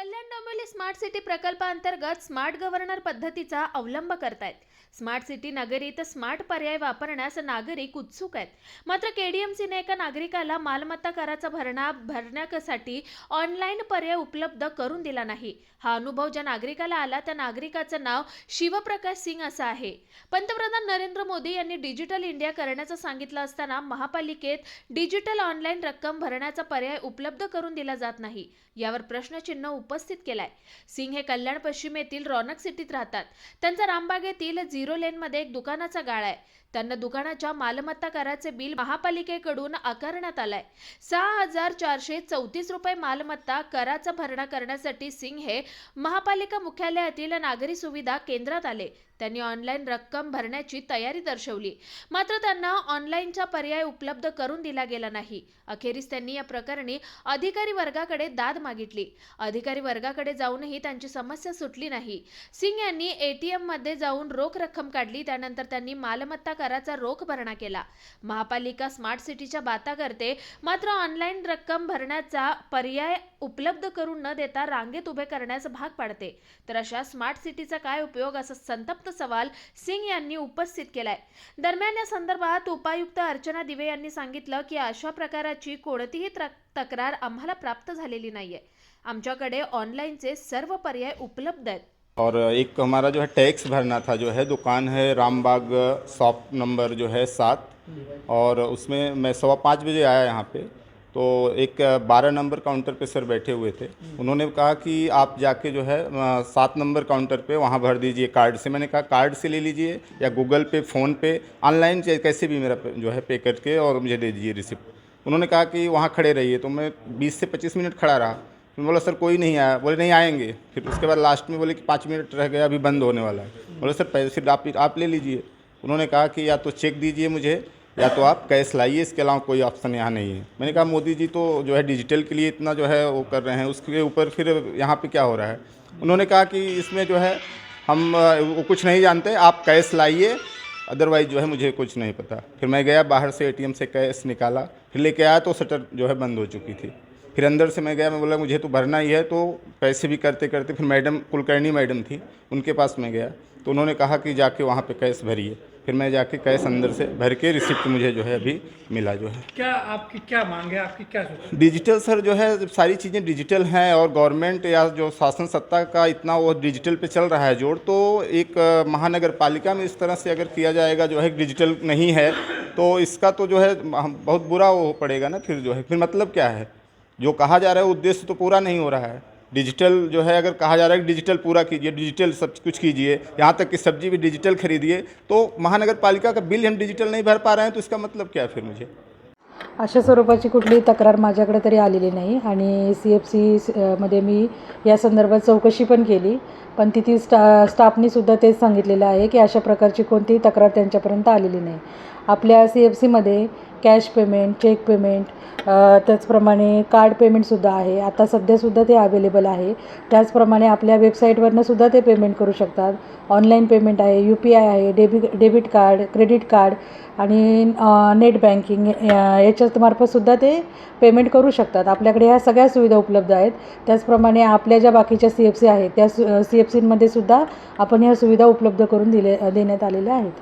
कल्याण Dombivli smart city प्रकल्पांतर्गत smart governor पद्धतीचा अवलंब करतायत. स्मार्ट सिटी नगरीत स्मार्ट पर्याय वापरण्यास नागरिक उत्सुक आहेत. मात्र केडीएमसीने एका नागरिकाला मालमत्ता कराचा भरणा भरण्यासाठी ऑनलाईन पर्याय उपलब्ध करून दिला नाही. हा अनुभव ज्या नागरिकाला आला त्या नागरिकाचं नाव शिवप्रकाश सिंग असं आहे. पंतप्रधान नरेंद्र मोदी यांनी डिजिटल इंडिया करण्याचं सांगितलं असताना महापालिकेत डिजिटल ऑनलाईन रक्कम भरण्याचा पर्याय उपलब्ध करून दिला जात नाही. यावर प्रश्नचिन्ह उपस्थित केलाय. सिंग हे कल्याण पश्चिमेतील रौनक सिटीत राहतात. त्यांचा रामबागेतील झिरो लेनमध्ये एक दुकानाचा गाळा आहे. त्यांना दुकानाच्या मालमत्ता कराचे बिल महापालिकेकडून आकारण्यात आलंय. सहा हजार चारशे चौतीस रुपये मालमत्ता कराचा भरणा करण्यासाठी सिंग हे महापालिका मुख्यालयातील नागरी सुविधा केंद्रात आले. त्यांनी ऑनलाईन रक्कम भरण्याची तयारी दर्शवली. मात्र त्यांना ऑनलाईनचा पर्याय उपलब्ध करून दिला गेला नाही. अखेरीस त्यांनी या प्रकरणी अधिकारी वर्गाकडे दाद मागितली. अधिकारी वर्गाकडे जाऊनही त्यांची समस्या सुटली नाही. सिंग यांनी एटीएममध्ये जाऊन रोख रक्कम काढली त्यानंतर त्यांनी मालमत्ता कराचा रोख भरणा केला. महापालिका स्मार्ट सिटीच्या बाता करते मात्र ऑनलाईन रक्कम भरण्याचा पर्याय उपलब्ध करून न देता रांगेत उभे करण्यास भाग पाडते. तर अशा स्मार्ट सिटीचा काय उपयोग? असा संतप्त सवाल सिंग यांनी उपस्थित केलाय. दरम्यान या संदर्भात उपायुक्त अर्चना दिवे यांनी सांगितलं की अशा प्रकाराची कोणतीही तक्रार आम्हाला प्राप्त झालेली नाहीये. आमच्याकडे ऑनलाईनचे सर्व पर्याय उपलब्ध आहेत. और एक हमारा जो है टैक्स भरना था जो है दुकान है रामबाग शॉप नंबर जो है सात और उसमें मैं सवा पाँच बजे आया यहाँ पे। तो एक बारह नंबर काउंटर पे सर बैठे हुए थे। उन्होंने कहा कि आप जाके जो है सात नंबर काउंटर पे वहाँ भर दीजिए कार्ड से। मैंने कहा, कार्ड से ले लीजिए या Google Pay, PhonePe, online कैसे भी मेरा जो है, पे करके और मुझे दे दीजिए रिसिप्ट। उन्होंने कहा कि वहाँ खड़े रहिए। तो मैं बीस से पच्चीस मिनट खड़ा रहा। फिर बोला, सर, कोई नहीं आया। बोले, नहीं आएँगे। फिर उसके बाद लास्ट में बोले कि पाँच मिनट रह गया अभी बंद होने वाला है। बोले, सर, पैसे आप ले लीजिए। उन्होंने कहा कि या तो चेक दीजिए मुझे या तो आप कैश लाइए, इसके अलावा कोई ऑप्शन यहाँ नहीं है। मैंने कहा, मोदी जी तो जो है डिजिटल के लिए इतना जो है वो कर रहे हैं, उसके ऊपर फिर यहाँ पे क्या हो रहा है? उन्होंने कहा कि इसमें जो है हम, वो कुछ नहीं जानते, आप कैश लाइए, अदरवाइज़ जो है मुझे कुछ नहीं पता। फिर मैं गया, बाहर से एटीएम से कैश निकाला, फिर लेके आया तो शटर जो है बंद हो चुकी थी। फिर अंदर से मैं गया मैं बोला मुझे तो भरना ही है। तो पैसे भी करते करते फिर मैडम कुलकर्णी मैडम थी उनके पास मैं गया। तो उन्होंने कहा कि जाके वहाँ पे कैश भरिए। फिर मैं जाके कैश अंदर से भर के रिसिप्ट मुझे जो है अभी मिला जो है। क्या आपकी क्या मांग है? आपकी क्या सोच डिजिटल सर जो है सारी चीज़ें डिजिटल हैं और गवर्नमेंट या जो शासन सत्ता का इतना वो डिजिटल पे चल रहा है ज़ोर तो एक महानगर पालिका में इस तरह से अगर किया जाएगा जो है डिजिटल नहीं है तो इसका तो जो है बहुत बुरा वो पड़ेगा ना फिर जो है। फिर मतलब क्या है? जो कहा जा रहा है उद्देश्य तो पूरा नहीं हो रहा है। डिजिटल जो है अगर कहा जा रहा है कि डिजिटल पूरा कीजिए डिजिटल सब कुछ कीजिए यहाँ तक कि सब्जी भी डिजिटल खरीदिए तो महानगर पालिका का बिल हम डिजिटल नहीं भर पा रहे हैं तो इसका मतलब क्या है फिर मुझे? अशा स्वरूपाची कुठलीही तक्रार माझ्याकडे तरी आलेली नाही आणि सी एफ सी मध्ये मी या संदर्भात चौकशी पण केली. पण तिथे स्टा स्टाफनीसुद्धा तेच सांगितलेलं आहे की अशा प्रकारची कोणतीही तक्रार त्यांच्यापर्यंत आलेली नाही. आपल्या सी एफ सीमध्ये कॅश पेमेंट चेक पेमेंट त्याचप्रमाणे कार्ड पेमेंटसुद्धा आहे. आता सध्यासुद्धा ते अवेलेबल आहे. त्याचप्रमाणे आपल्या वेबसाईटवरनं सुद्धा ते पेमेंट करू शकतात. ऑनलाईन पेमेंट आहे यू पी आय आहे डेबि डेबिट कार्ड क्रेडिट कार्ड आणि नेट बँकिंग याच्यामार्फतसुद्धा ते पेमेंट करू शकतात. आपल्याकडे ह्या सगळ्या सुविधा उपलब्ध आहेत. त्याचप्रमाणे आपल्या ज्या बाकीच्या सी एफ सी आहेत त्या सु सी एफ सीमध्ये सुद्धा आपण ह्या सुविधा उपलब्ध करून दिले देण्यात आलेल्या आहेत.